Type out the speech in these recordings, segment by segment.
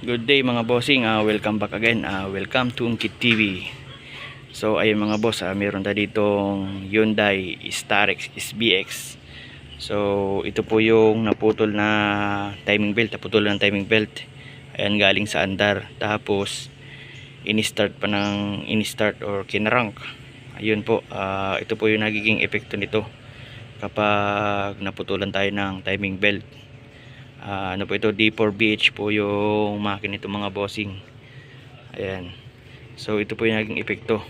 Good day mga bossing, Ah, welcome back again. Ah, welcome to Ungkit TV. So ayun mga boss, ah, meron tayo ditong Hyundai Starex SBX. So ito po yung naputol na timing belt, naputol ng timing belt. Ayan galing sa andar. Tapos ini-start pa ng ini-start or kinrank. Ayun po, ah, ito po yung nagiging epekto nito kapag naputulan tayo ng timing belt. Ah, ano po ito? D4BH po yung makina nito mga bossing. Ayan. So ito po yung naging epekto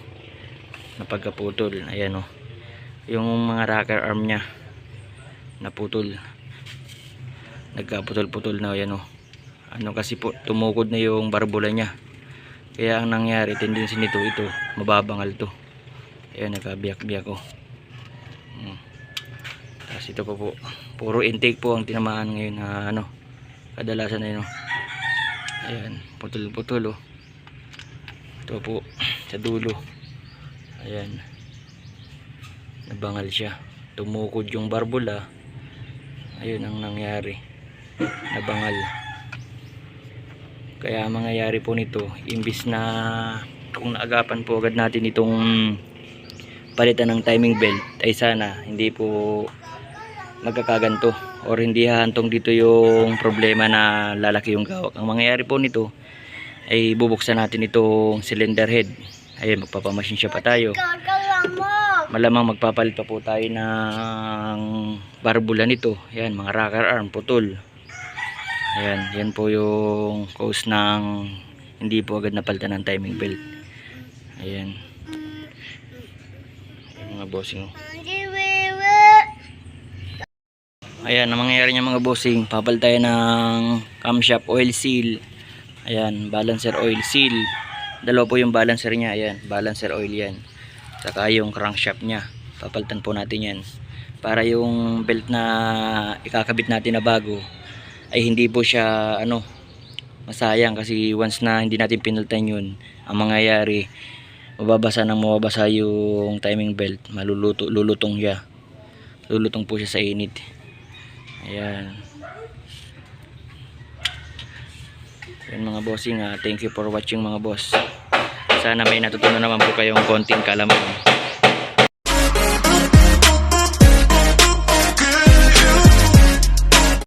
na pagkaputol. Ayan o yung mga rocker arm nya naputol nagkaputol-putol na ayan o ano kasi po tumukod na yung barbula nya kaya ang nangyari tendency nito ito mababangal to. Ayan nagkabiyak-biyak o hmm. Tapos ito po po puro intake po ang tinamaan ngayon na ano kadalasan na yun oh. putol putol oh. ito po sa dulo. Ayan. Nabangal siya. Tumukod yung barbula ayun ang nangyari. Nabangal. Kaya ang mangyayari po nito imbis na kung naagapan po agad natin itong palitan ng timing belt ay sana hindi po magkakaganto or hindi hahantong dito yung problema na lalaki yung gawak. Ang mangyayari po nito ay bubuksan natin itong cylinder head. Ayun, magpapamasin siya pa tayo. Malamang magpapalit pa po tayo ng barbula nito. Ayan, mga rocker arm, putol. Ayan, yan po yung cause ng hindi po agad napalitan ng timing belt. Ayan. Ayan mga bossing. oh. Ayan, ang mangyayari niya mga bossing, papal tayo ng camshaft oil seal. Ayan, balancer oil seal. Dalawa po yung balancer niya, ayan, balancer oil yan. Saka yung crankshaft niya, papalitan po natin yan. Para yung belt na ikakabit natin na bago, ay hindi po siya, ano, masayang kasi once na hindi natin pinalitan yun, ang mangyayari, mababasa nang mababasa yung timing belt, maluluto, lulutong siya. Lulutong po siya sa init. Ayan. Ayan mga bossing, ah, thank you for watching mga boss. Sana may natutunan naman po kayong konting kalaman.